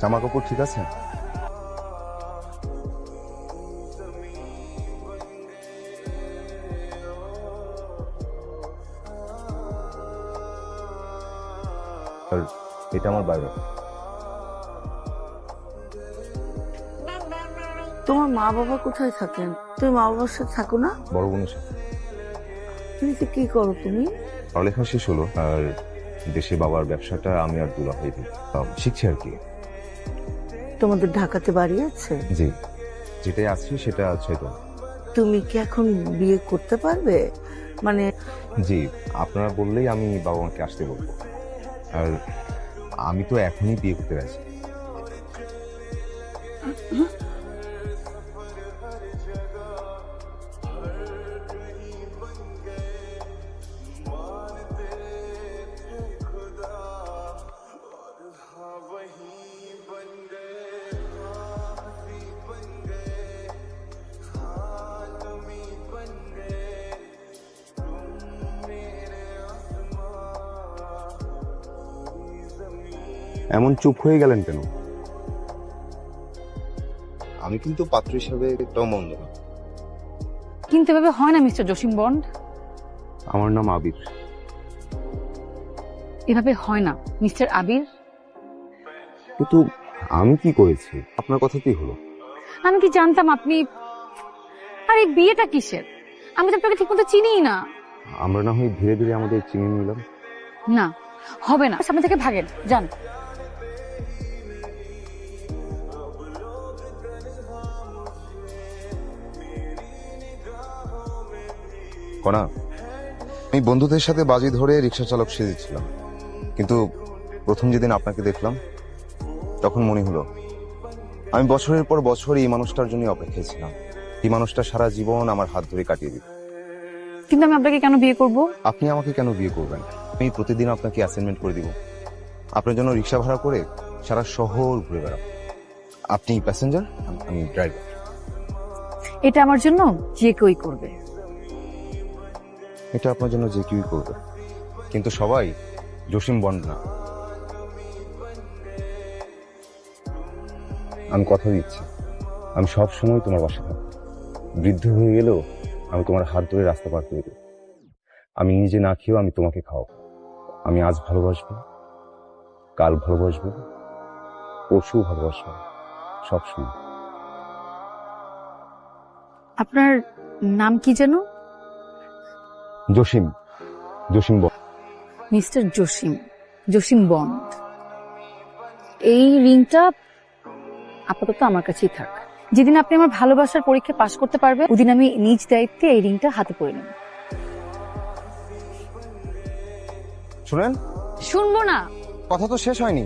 জামা কাপড় ঠিক আছে? আর এটা আমার বাইরে। তোমার মা বাবা কোথায় থাকেন? তুমি মা বাবার সাথে থাকো না? বড় বোনের সাথে। তুমি কি করো তুমি? পড়ালেখা শেষ হলো আর দেশে বাবার ব্যবসাটা আমি আর দুলা হয়ে শিখছি আর কি। তোমাদের ঢাকাতে বাড়ি আছে? জি। যেটাই আছে সেটা আছে তো। তুমি কি এখন বিয়ে করতে পারবে? মানে জি আপনারা বললেই আমি বাবা মাকে আসতে বলব। আর আমি তো এখনই বিয়ে করতে রাজি। এমন চুপ হয়ে গেলেন কেন? আমি কিন্তু পাত্র হিসাবে একটাও মন্দ না। কিন্তু এভাবে হয় না মিস্টার জসিম বন্ড। আমার নাম আবির। এভাবে হয় না মিস্টার আবির। কিন্তু আমি কি করেছি? আপনার কথাতেই হলো? আমি কি জানতাম আপনি? আরে বিয়েটা কিসের? আমি তো আপনাকে ঠিকমতো চিনিই না। আমরা না হয় ধীরে ধীরে আমাদের চিনে নিলাম। না হবে না। সামনে থেকে ভাগেন যান। কণা আমি বন্ধুদের সাথে বাজি ধরে রিক্সা চালক সেজেছিলাম কিন্তু প্রথম যেদিন আপনাকে দেখলাম তখন মনে হলো আমি বছরের পর বছর এই মানুষটার জন্য অপেক্ষায় ছিলাম। এই মানুষটা সারা জীবন আমার হাত ধরে কাটিয়ে দিত। কিন্তু আমি আপনাকে কেন বিয়ে করব? আপনি আমাকে কেন বিয়ে করবেন? আমি প্রতিদিন আপনাকে অ্যাসাইনমেন্ট করে দিব। আপনার জন্য রিক্সা ভাড়া করে সারা শহর ঘুরে বেড়াবো। আপনি প্যাসেঞ্জার আমি ড্রাইভার এটা আমার জন্য যে কেউই করবে। এটা আপনার জন্য যে কেউই করবে। কিন্তু সবাই জসিম বন্ড না। আমি কথা দিচ্ছি। আমি সব সময় তোমার বাসা থাকব। বৃদ্ধ হয়ে গেলেও আমি তোমার হাত ধরে রাস্তা পার করে দেব। আমি নিজে না খেয়েও আমি তোমাকে খাওয়াবো। আমি আজ ভালোবাসবো কাল ভালোবাসবো পরশু ভালোবাসবো সব সময়। আপনার নাম কি যেন? Jasim Jasim Bond mister Jasim Jasim Bond এই রিংটা আপাতত আমার কাছেই থাক। যেদিন আপনি আমার ভালোবাসার পরীক্ষা পাশ করতে পারবে ওদিন আমি নিজ দায়িত্বে এই রিংটা হাতে পরে নেব। শুনেন? শুনব না। কথা তো শেষ হয়নি।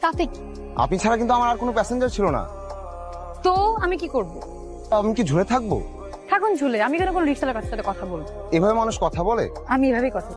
তাতে কি? আপনি ছাড়া কিন্তু আমার আর কোনো প্যাসেঞ্জার ছিল না। তো আমি কি করব? আমি কি ঝুলে থাকব? থাকুন ঝুলে আমি কেন কোনো রিক্সালার কাছে সাথে কথা বলব? এভাবে মানুষ কথা বলে? আমি এভাবেই কথা